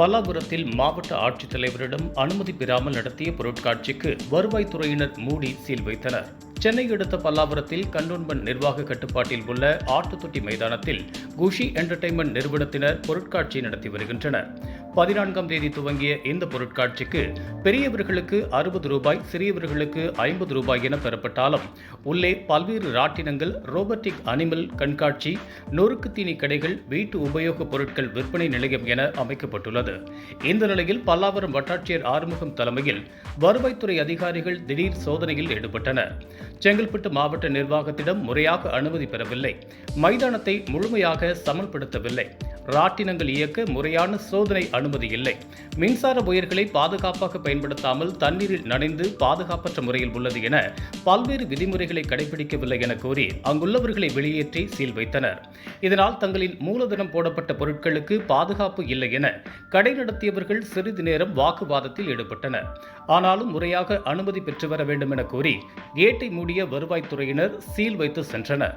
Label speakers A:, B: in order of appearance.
A: பல்லாபுரத்தில் மாவட்ட ஆட்சித்தலைவரிடம் அனுமதி பெறாமல் நடத்திய பொருட்காட்சிக்கு வருவாய்த்துறையினர் மூடி சீல் வைத்தனர். சென்னை அடுத்த பல்லாபுரத்தில் கண்டோன்மெண்ட் நிர்வாக கட்டுப்பாட்டில் உள்ள ஆட்டுத்தொட்டி மைதானத்தில் குஷி என்டர்டைன்மெண்ட் நிறுவனத்தினர் பொருட்காட்சி நடத்தி வருகின்றனர். பதினான்காம் தேதி துவங்கிய இந்த பொருட்காட்சிக்கு பெரியவர்களுக்கு அறுபது ரூபாய் சிறியவர்களுக்கு ஐம்பது ரூபாய் என பெறப்பட்டாலும் உள்ளே பல்வேறு ராட்டினங்கள் ரோபோட்டிக் அனிமல் கண்காட்சி நொறுக்கு தீனி கடைகள் வீட்டு உபயோகப் பொருட்கள் விற்பனை நிலையம் என அமைக்கப்பட்டுள்ளது. இந்த நிலையில் பல்லாவரம் வட்டாட்சியர் ஆறுமுகம் தலைமையில் வருவாய்த்துறை அதிகாரிகள் திடீர் சோதனையில் ஈடுபட்டனர். செங்கல்பட்டு மாவட்ட நிர்வாகத்திடம் முறையாக அனுமதி பெறவில்லை. மைதானத்தை முழுமையாக சமன்படுத்தவில்லை ராட்டினங்கள் இயக்க முறையான சோதனை அனுமதி இல்லை. மின்சார உயர்களை பாதுகாப்பாக பயன்படுத்தாமல் தண்ணீரில் நனைந்து பாதுகாப்பற்ற முறையில் உள்ளது என பல்வேறு விதிமுறைகளை கடைபிடிக்கவில்லை என கூறி அங்குள்ளவர்களை வெளியேற்றி சீல் வைத்தனர். இதனால் தங்களின் மூலதனம் போடப்பட்ட பொருட்களுக்கு பாதுகாப்பு இல்லை என கடை நடத்தியவர்கள் சிறிது நேரம் வாக்குவாதத்தில் ஈடுபட்டனர். ஆனாலும் முறையாக அனுமதி பெற்று வர வேண்டும் என கூறி கேட்டை மூடிய வருவாய்த்துறையினர் சீல் வைத்து சென்றனர்.